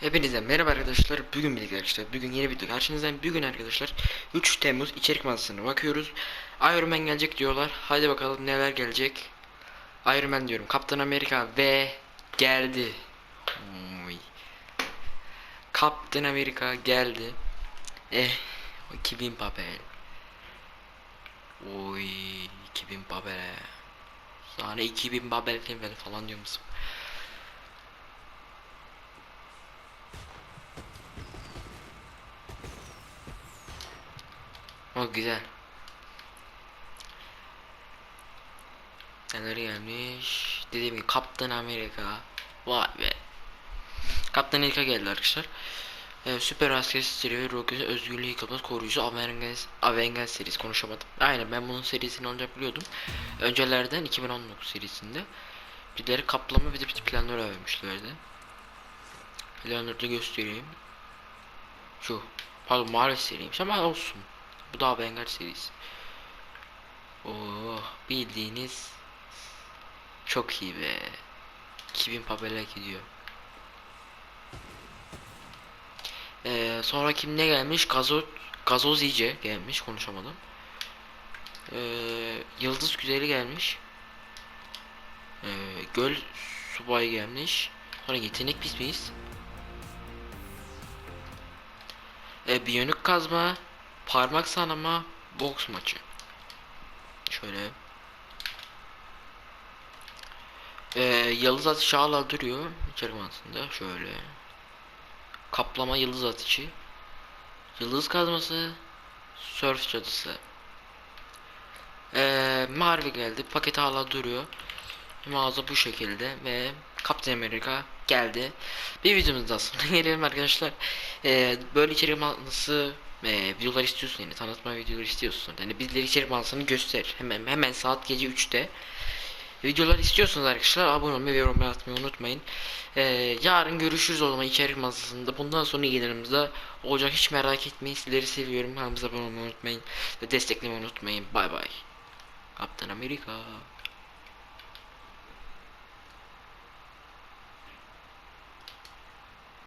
Hepinize merhaba arkadaşlar. Bugün birlikte arkadaşlar. Bugün yeni video karşınızdayım. Bugün arkadaşlar 3 Temmuz içerik mağazasına bakıyoruz. Iron Man gelecek diyorlar. Hadi bakalım neler gelecek. Iron Man diyorum. Kaptan Amerika ve geldi. Oy. Kaptan Amerika geldi. Eh 2000 papel. Oy 2000 papel. Sana 2000 papel falan diyor musun? O güzel. Neler gelmiş? Dediğim gibi Kaptan Amerika. Vay be. Kaptan Amerika geldi arkadaşlar. Ee, Süper Asker Stili Rocket'in özgürlüğü yıkılmaz koruyucu Avengers, Avengers serisi konuşamadım. Aynen ben bunun serisini olacak biliyordum. Öncelerden 2019 serisinde birileri kaplama ve de bir planlar vermişlerdi. Planları da göstereyim. Şu. Pardon Marvel seriymiş ama olsun. Bu da Avengers serisi. Oh bildiğiniz çok iyi be. 2000 papele gidiyor. Ee, sonra kim ne gelmiş? Gazoz Gazoz iyice gelmiş konuşamadım. Ee, Yıldız Güzeli gelmiş. Ee, Göl Subayı gelmiş. Sonra yetenek biz miyiz? Ee, biyonik kazma, parmak sanama, boks maçı. Şöyle. Ee, yıldız atışı hala duruyor. İçeri mantığında şöyle. Kaplama yıldız atışı. Yıldız kazması. Surf cadısı. Ee, Marvel geldi. Paket hala duruyor. Mağaza bu şekilde ve Captain America geldi. Bir videomuz da sonuna gelelim arkadaşlar. Ee, böyle içerik mağazası e, videolar istiyorsun yani tanıtma videoları istiyorsun. Yani bizleri içerik mağazasını göster. Hemen hemen saat gece 3'te. Videolar istiyorsanız arkadaşlar abone olmayı ve yorum atmayı unutmayın. Ee, yarın görüşürüz o zaman içerik mağazasında. Bundan sonra yayınlarımızda olacak hiç merak etmeyin. Sizleri seviyorum. Kanalımıza abone olmayı unutmayın. Ve desteklemeyi unutmayın. Bay bay. Kaptan Amerika.